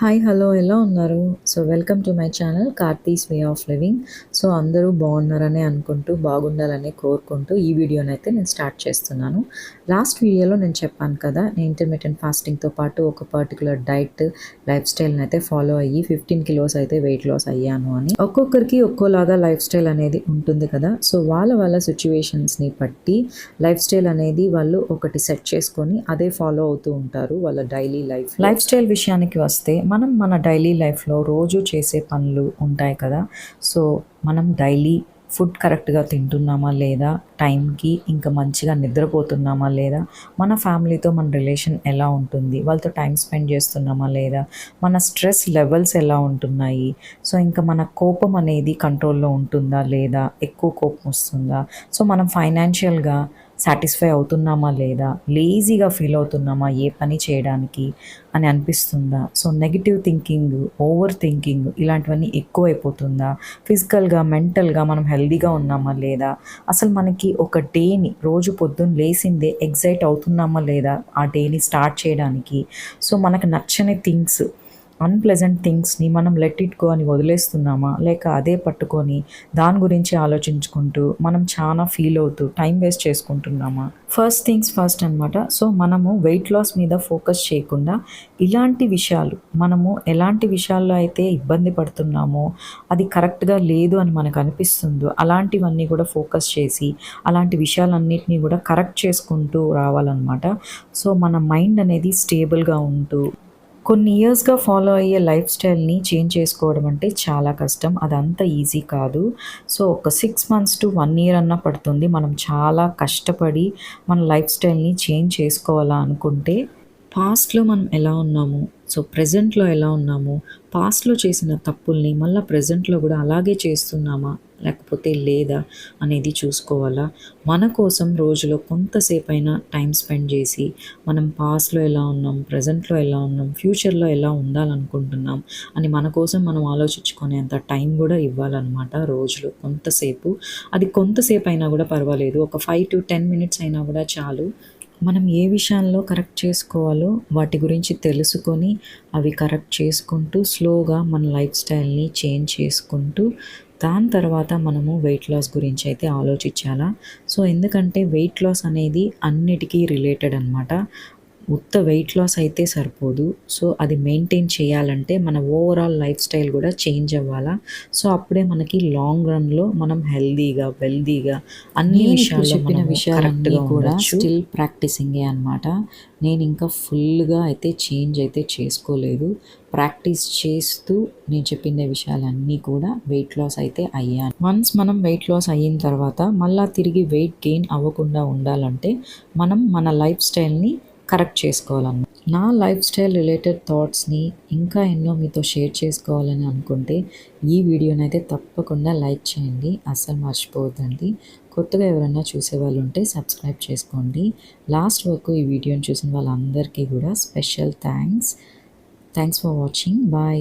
Hi hello ఎలా ఉన్నారు? So welcome to my channel Karthi's way of living so అందరూ బాగున్నారని అనుకుంటూ బాగుండాలని కోరుకుంటూ ఈ వీడియోని అయితే నేను స్టార్ట్ చేస్తున్నాను. లాస్ట్ వీడియోలో నేను చెప్పాను కదా నేను ఇంటర్మీడియట్ ఫాస్టింగ్తో పాటు ఒక పర్టికులర్ డైట్ లైఫ్ స్టైల్ని అయితే ఫాలో అయ్యి ఫిఫ్టీన్ కిలోస్ అయితే వెయిట్ లాస్ అయ్యాను అని. ఒక్కొక్కరికి ఒక్కోలాగా లైఫ్ స్టైల్ అనేది ఉంటుంది కదా సో వాళ్ళ వాళ్ళ సిచ్యువేషన్స్ని బట్టి లైఫ్ స్టైల్ అనేది వాళ్ళు ఒకటి సెట్ చేసుకొని అదే ఫాలో అవుతూ ఉంటారు వాళ్ళ డైలీ లైఫ్ లైఫ్ స్టైల్ విషయానికి వస్తే మనం మన డైలీ లైఫ్లో రోజు చేసే పనులు ఉంటాయి కదా. సో మనం డైలీ ఫుడ్ కరెక్ట్గా తింటున్నామా లేదా టైంకి ఇంకా మంచిగా నిద్రపోతున్నామా లేదా? మన ఫ్యామిలీతో మన రిలేషన్ ఎలా ఉంటుంది? వాళ్ళతో టైం స్పెండ్ చేస్తున్నామా లేదా? మన స్ట్రెస్ లెవెల్స్ ఎలా ఉంటున్నాయి? సో ఇంకా మన కోపం అనేది కంట్రోల్లో ఉంటుందా లేదా? ఎక్కువ కోపం వస్తుందా? సో మనం ఫైనాన్షియల్గా సాటిస్ఫై అవుతున్నామా లేదా? లేజీగా ఫీల్ అవుతున్నామా? ఏ పని చేయడానికి? అని అనిపిస్తుందా? So negative thinking over thinking ఇలాంటివన్నీ ఎక్కువ అయిపోతుందా ఫిజికల్గా మెంటల్గా మనం హెల్దీగా ఉన్నామా లేదా? అసలు మనకి ఒక డేని రోజు పొద్దున్న లేసిందే ఎగ్జైట్ అవుతున్నామా లేదా? ఆ డేని స్టార్ట్ చేయడానికి. సో మనకు నచ్చని థింగ్స్ అన్ప్లెజెంట్ థింగ్స్ని మనం లెట్ ఇట్ గో అని వదిలేస్తున్నామా? లేక అదే పట్టుకొని దాని గురించి ఆలోచించుకుంటూ మనం చాలా ఫీల్ అవుతూ టైం వేస్ట్ చేసుకుంటున్నామా? ఫస్ట్ థింగ్స్ ఫస్ట్ అనమాట సో మనము వెయిట్ లాస్ మీద ఫోకస్ చేయకుండా ఇలాంటి విషయాలు మనము ఎలాంటి విషయాల్లో అయితే ఇబ్బంది పడుతున్నామో అది కరెక్ట్గా లేదు అని మనకు అనిపిస్తుందో అలాంటివన్నీ కూడా ఫోకస్ చేసి అలాంటి విషయాలన్నింటినీ కూడా కరెక్ట్ చేసుకుంటూ రావాలన్నమాట. సో మన మైండ్ అనేది స్టేబుల్గా ఉంటూ కొన్ని ఇయర్స్గా ఫాలో అయ్యే లైఫ్ స్టైల్ని చేంజ్ చేసుకోవడం అంటే చాలా కష్టం. అదంత ఈజీ కాదు. సో ఒక six months to one year అన్న పడుతుంది. మనం చాలా కష్టపడి మన లైఫ్ స్టైల్ని చేంజ్ చేసుకోవాలా అనుకుంటే పాస్ట్లో మనం ఎలా ఉన్నాము? సో ప్రజెంట్లో ఎలా ఉన్నాము? పాస్ట్లో చేసిన తప్పుల్ని మళ్ళీ ప్రజెంట్లో కూడా అలాగే చేస్తున్నామా? లేకపోతే లేదా అనేది చూసుకోవాలా? మన కోసం రోజులో కొంతసేపు అయినా టైం స్పెండ్ చేసి మనం పాస్ట్లో ఎలా ఉన్నాం ప్రజెంట్లో ఎలా ఉన్నాం ఫ్యూచర్లో ఎలా ఉండాలనుకుంటున్నాం అని మన కోసం మనం ఆలోచించుకునేంత టైం కూడా ఇవ్వాలన్నమాట రోజులో కొంతసేపు. అది కొంతసేపు అయినా కూడా పర్వాలేదు. ఒక ఫైవ్ టు టెన్ మినిట్స్ అయినా కూడా చాలు. మనం ఏ విషయాల్లో కరెక్ట్ చేసుకోవాలో వాటి గురించి తెలుసుకొని అవి కరెక్ట్ చేసుకుంటూ స్లోగా మన లైఫ్ స్టైల్ని చేంజ్ చేసుకుంటూ దాని తర్వాత మనము వెయిట్ లాస్ గురించి అయితే ఆలోచించాలా? సో ఎందుకంటే వెయిట్ లాస్ అనేది అన్నిటికీ రిలేటెడ్ అనమాట ఉత్త వెయిట్ లాస్ అయితే సరిపోదు. సో అది మెయింటైన్ చేయాలంటే మన ఓవరాల్ లైఫ్ స్టైల్ కూడా చేంజ్ అవ్వాలా. సో అప్పుడే మనకి లాంగ్ రన్లో మనం హెల్దీగా వెల్దీగా అన్ని విషయాలు చెప్పిన విషయాలన్నీ కూడా స్టిల్ ప్రాక్టీసింగే అనమాట నేను ఇంకా ఫుల్గా అయితే చేంజ్ అయితే చేసుకోలేదు. ప్రాక్టీస్ చేస్తూ నేను చెప్పిన విషయాలన్నీ కూడా వెయిట్ లాస్ అయితే అయ్యాను. వన్స్ మనం వెయిట్ లాస్ అయిన తర్వాత మళ్ళీ తిరిగి వెయిట్ గెయిన్ అవ్వకుండా ఉండాలంటే మనం మన లైఫ్ స్టైల్ని కరెక్ట్ చేసుకోవాలన్న. నా లైఫ్ స్టైల్ రిలేటెడ్ థాట్స్ని ఇంకా ఎన్నో మీతో షేర్ చేసుకోవాలని అనుకుంటే ఈ వీడియోని అయితే తప్పకుండా లైక్ చేయండి. అస్సలు మర్చిపోవద్దండి. కొత్తగా ఎవరైనా చూసే వాళ్ళు ఉంటే సబ్స్క్రైబ్ చేసుకోండి. లాస్ట్ వరకు ఈ వీడియోని చూసిన వాళ్ళందరికీ కూడా special thanks. Thanks for watching. Bye.